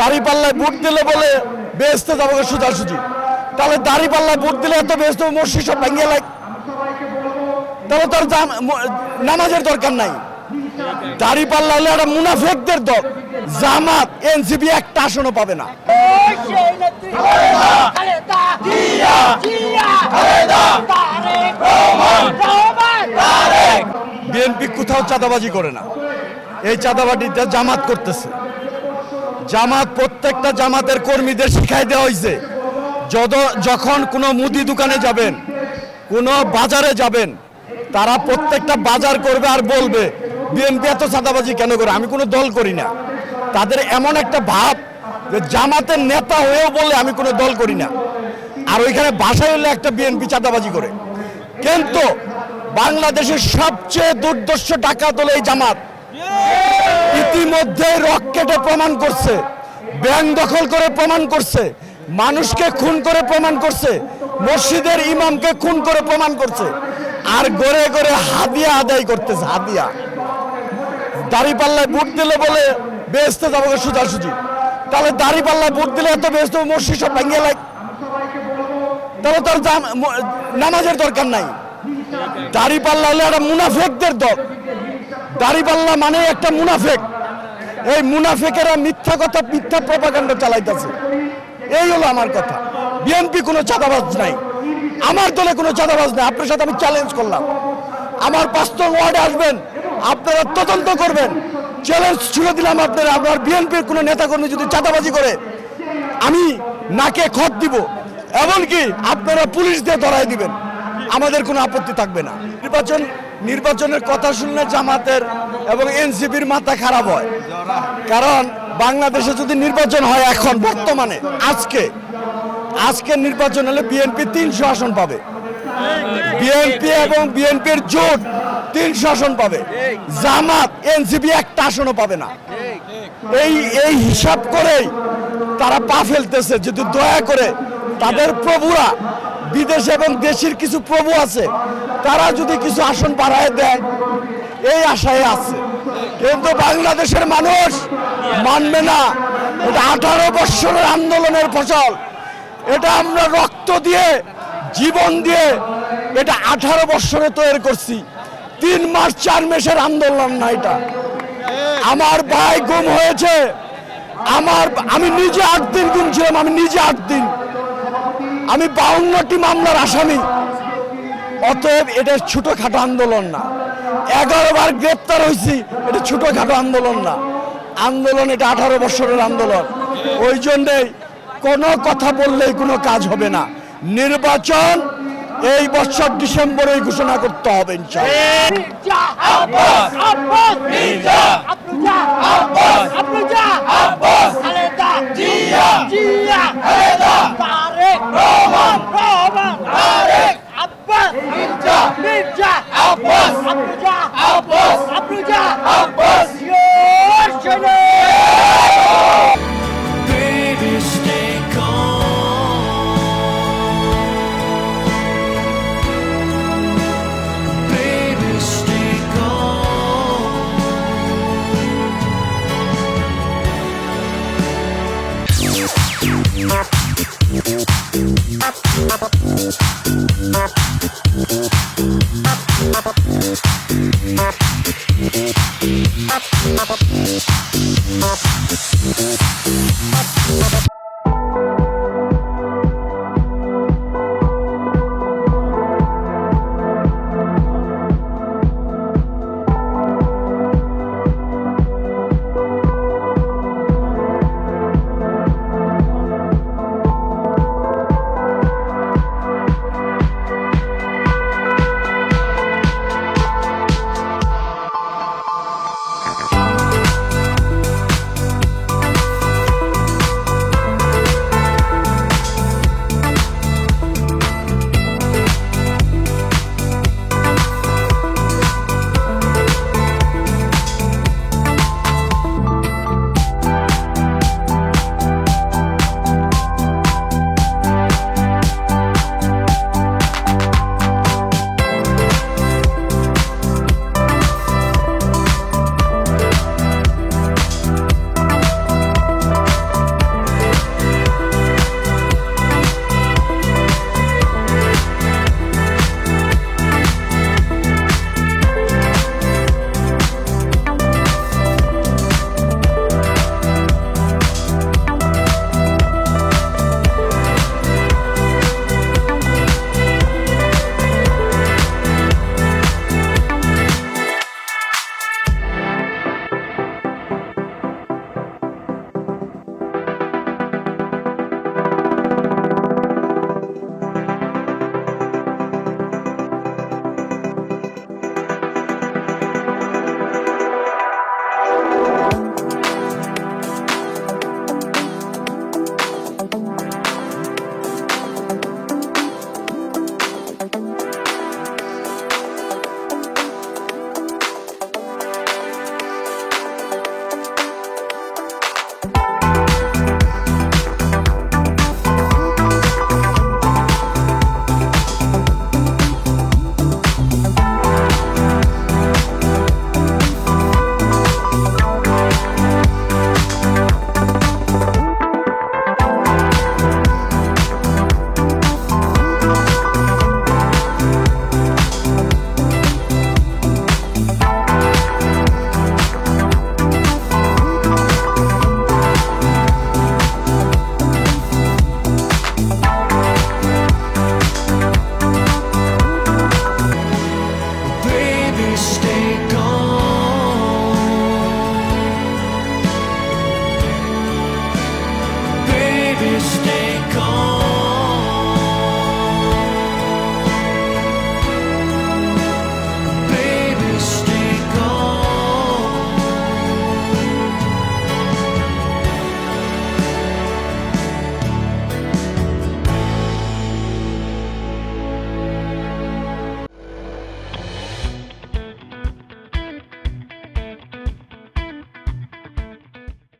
দাড়ি পাল্লায় ভোট দিলে বলে বেহেস্তে যাব সোজাসুজি। তাহলে দাড়ি পাল্লায় ভোট দিলে এত বেহেস্ত মসজিদ সব ভেঙে লাগ তাহলে তোর নামাজের দরকার নাই। দাড়ি পাল্লা হলে একটা মুনাফেকদের দল, জামাত, এনসিপি একটা আসনও পাবে না। বিএনপি কোথাও চাঁদাবাজি করে না। এই চাঁদাবাজিটা জামাত করতেছে। জামাত, প্রত্যেকটা জামাতের কর্মীদের শিখাই দেওয়া হয়েছে যত যখন কোনো মুদি দোকানে যাবেন, কোনো বাজারে যাবেন, তারা প্রত্যেকটা বাজার করবে আর বলবে, বিএনপি এত চাঁদাবাজি কেন করে? আমি কোনো দল করি না। তাদের এমন একটা ভাব যে জামাতের নেতা হয়েও বলে আমি কোনো দল করি না। আর ওইখানে বাসায় হলে একটা বিএনপি চাঁদাবাজি করে। কিন্তু বাংলাদেশের সবচেয়ে দুর্দর্শ টাকা তোলে এই জামাত। ইতিমধ্যে রকেটে প্রমাণ করছে। ব্যাংক দখল করে প্রমাণ করছে। মানুষকে খুন করে প্রমাণ করছে। মসজিদের ইমামকে খুন করে প্রমাণ করছে। আর গড়ে গড়ে হাদিয়া আদায় করতেছে, হাদিয়া। দাড়ি পাল্লায় ভোট দিলে বলে বেহেস্তে যাব সোজাসুজি। তাহলে দাড়ি পাল্লায় ভোট দিলে এত বেহেস্ত মসজিদ সব ভেঙে লাগ তাহলে তোর নামাজের দরকার নাই। দাড়ি পাল্লা হলে একটা মুনাফেকদের দল। দাড়িপাল্লা মানে একটা মুনাফেক। এই মুনাফেকেরা মিথ্যা কথা, মিথ্যা প্রপাগান্ড চালাইতেছে। এই হলো আমার কথা। বিএনপি কোনো চাঁদাবাজ নাই। আমার দলে কোনো চাঁদাবাজ নাই। আপনার সাথে আমি চ্যালেঞ্জ করলাম। আমার পাঁচতম ওয়ার্ডে আসবেন। আপনারা তদন্ত করবেন। চ্যালেঞ্জ ছুড়ে দিলাম আপনারা। আপনার বিএনপির কোনো নেতাকর্মী যদি চাঁদাবাজি করে, আমি নাকে খত দিব। এমনকি আপনারা পুলিশ দিয়ে ধরাই দিবেন। আমাদের কোনো আপত্তি থাকবে না। নির্বাচন নির্বাচনের কথা শুনলে জামাতের এবং এনসিপির মাথা খারাপ হয়। কারণ বাংলাদেশে যদি নির্বাচন হয় এখন, বর্তমানে, আজকে আজকে নির্বাচন হলে বিএনপি তিনশো আসন পাবে। বিএনপি এবং বিএনপির জোট তিনশো আসন পাবে। জামাত, এনসিপি একটা আসনও পাবে না। এই এই হিসাব করেই তারা পা ফেলতেছে, যদি দয়া করে তাদের প্রভুরা বিদেশ এবং দেশের কিছু প্রভু আছে, তারা যদি কিছু আসন বাড়ায় দেয়, এই আশায় আছে। কিন্তু বাংলাদেশের মানুষ মানবে না, এটা আঠারো বৎসরের আন্দোলনের ফসল। এটা আমরা রক্ত দিয়ে, জীবন দিয়ে, এটা আঠারো বৎসরে তৈরি করছি। তিন মাস, চার মাসের আন্দোলন না এটা। আমার ভাই গুম হয়েছে। আমার, আমি নিজে আট দিন গুম ছিলাম, আমি নিজে আট দিন। আমি বাউন্নটি মামলার আসামি। অতএব এটা ছোটখাটো আন্দোলন না। এগারো বার গ্রেপ্তার হয়েছি, এটা ছোটখাটো আন্দোলন না। আন্দোলন এটা আঠারো বছরের আন্দোলন। ওই জন্যেই কোনো কথা বললেই কোনো কাজ হবে না। নির্বাচন এই বছর ডিসেম্বরেই ঘোষণা করতে হবে ইনশাআল্লাহ। Thank